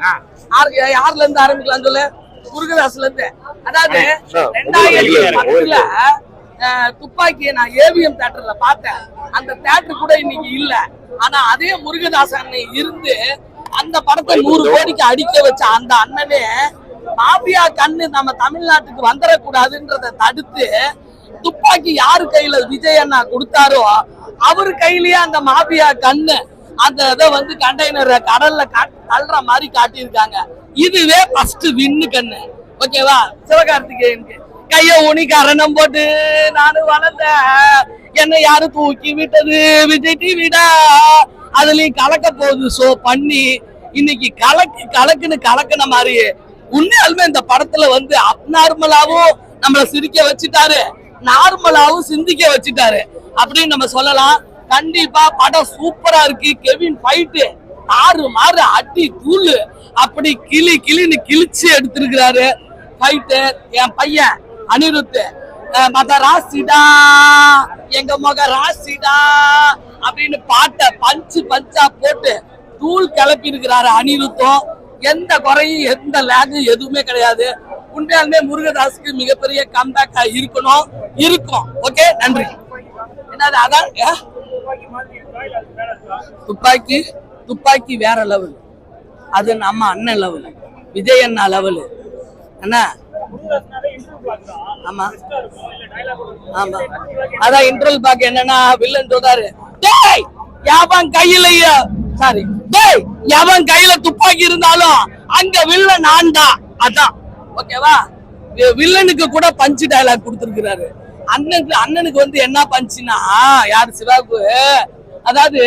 யாரு யாருல இருந்து ஆரம்பிக்கலாம் சொல்லு. முருகதாஸ்ல இருந்து அதாவது ரெண்டாயிரத்தி பத்துல துப்பாக்கியை நான் ஏவிஎம் தியேட்டர்ல பார்த்தேன். அந்த தியேட்டர் கூட இன்னைக்கு இல்ல. ஆனா அதே முருகதாஸ் அண்ணன் இருந்து அந்த படத்தை நூறு கோடிக்கு அடிக்க வச்ச அந்த அண்ணனே மாபியா கண்ணு நம்ம தமிழ்நாட்டுக்கு வந்துடக்கூடாதுன்றத தடுத்து துப்பாக்கி யாரு கையில விஜய் அண்ணா கொடுத்தாரோ அவரு கையிலயே அந்த மாபியா கண்ணு அந்த இதை வந்து கண்டெய்னரை கடல்ல தள்ளுற மாதிரி காட்டியிருக்காங்க. இதுவே ஃபர்ஸ்ட் வின்னு கண்ணு. ஓகேவா சிவகார்த்திகேயனுக்கு. கைய ஊனி கரணம் போட்டு நானும் வளர்ந்தேன். என்னை யாரு தூக்கி விட்டது? விஜய் டிவிடா அதுலயும் கலக்க போகுது. சோ பண்ணி இன்னைக்கு கலக்கு கலக்குன்னு கலக்குன மாதிரி உண்மையாலுமே இந்த படத்துல வந்து அப்நார்மலாவும் நம்மளை சிரிக்க வச்சுட்டாரு. நார்மலாவும் சிந்திக்க வச்சுட்டாரு. அப்படின்னு நம்ம சொல்லலாம். கண்டிப்பா படம் சூப்பரா இருக்கு. கெவின் ஃபைட்டு ஆறு மாறு அடி தூள் அப்படி கிளி கிளின்னு கிழிச்சு எடுத்திருக்கிறாரு. ஃபைட்டு என் பையன் அனிருத்து மத ராசிடா எங்க மக ராசிடா அப்படின்னு பாட்டை பஞ்சு பஞ்சா போட்டு தூள் கிளப்பி இருக்கிறாரு அனிருத்தம். எந்த குறையும் எந்த லேகும் எதுவுமே கிடையாது. உண்மையாலுமே முருகதாஸுக்கு மிகப்பெரிய கம்பேக்கா இருக்கணும். இருக்கும். ஓகே நன்றி. என்னது அதான்? துப்பாக்கி துப்பாக்கி வேற லெவல் அது நம்ம அண்ணன் லெவல் விஜய் அண்ணா லெவல் என்ன ஆமா. ஆமா. அதான் இன்டர்வல் பாக்க என்னன்னா வில்லன் சொல்றாரு டேய் எவன் கையில சாரி டேய் எவன் கையில துப்பாக்கி இருந்தாலும் அங்க வில்லன் நான்டா அதான். ஓகேவா வில்லனுக்கு கூட பஞ்சு டயலாக் கொடுத்துருக்கிறாரு. அண்ணனுக்கு அண்ணனுக்கு வந்து என்ன பண்ணுச்சுன்னா யார் சிவாக்கு அதாவது